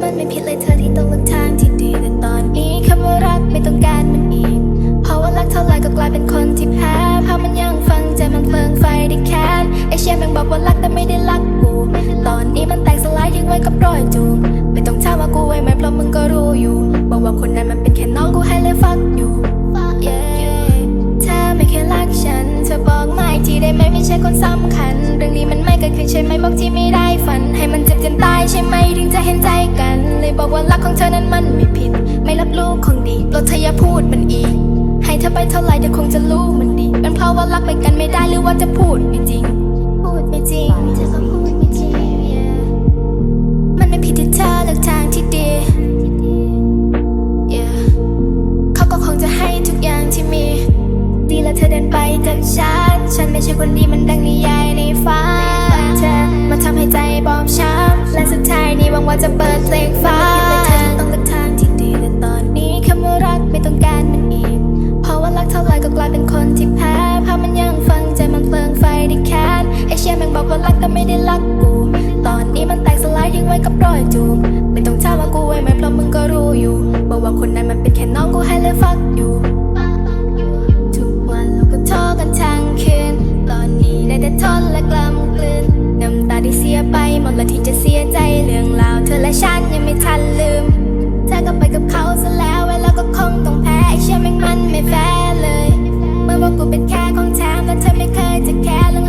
มันไม่ผิดเลยเธอที่ต้องเลือกทางที่ดีแต่ตอนนี้คำว่ารักไม่ต้องการมันอีก เพราะว่ารักเท่าไรก็กลายเป็นคนที่แพ้เพราะมันยังฟังใจมันเพลิงไฟได้แค้นไอเชียแม่งบอกว่ารักแต่ไม่ได้รักกูตอนนี้มันแตกสลายทิ้งไว้กับรอยจูบไม่ต้องถามว่ากูไว้ไหมเพราะมึงก็รู้อยู่บอกว่าคนนั้นมันเป็นแค่น้องกูให้เลยฟักอยู่ Yeah เธอไม่เคยรักฉันเธอบอกไม่ทีได้ไหมไม่ใช่คนสำคัญ เรื่องนี้มันไม่เกิดขึ้นใช่ไหมบอกที่ไม่ได้ฝัน ให้มันเจ็บ จนตายใช่ไหมถึงจะเห็นใจกันเลยบอกว่ารักของเธอนั้นมันไม่ผิด ไม่รับรู้ของดีโปรดเธออย่าพูดมันอีก ให้เธอไปเท่าไหร่เดี๋ยวคงจะรู้มันดีเป็นเพราะว่ารักไปกันไม่ได้หรือว่าจะพูดไม่จริง พูดไม่จริงเธอก็พูดไม่จริง yeah มันไม่ผิดที่เธอเลือกทางที่ดี yeah เขาก็คงจะให้ทุกอย่างที่มี ดีแล้วเธอเดินไปจากฉัน ฉันไม่ใช่คนดีมันดังนิยายในฝันเธอ มาทำให้ใจบอบช้ำและสุดท้ายนี้หวังว่าจะเปิดเพลงฟ้าต้องเลือกทางที่ดีแต่ตอนนี้คำว่ารักไม่ต้องการมันอีก เพราะว่ารักเท่าไรก็กลายเป็นคนที่แพ้เพราะมันยังฟังใจมันเพลิงไฟได้แค้นไอเชียแม่งบอกว่ารักแต่ไม่ได้รักกู ตอนนี้มันแตกสลายทิ้งไว้กับรอยจูบไม่ต้องถามว่ากูไว้ไหมเพราะมึงก็รู้อยู่บอกว่าคนนั้นมันเป็นแค่น้องกูให้เลยฟักอยู่ ไม่แฟร์เลย เมื่อว่ากูเป็นแค่ของแถมแล้วเธอไม่เคยจะแคร์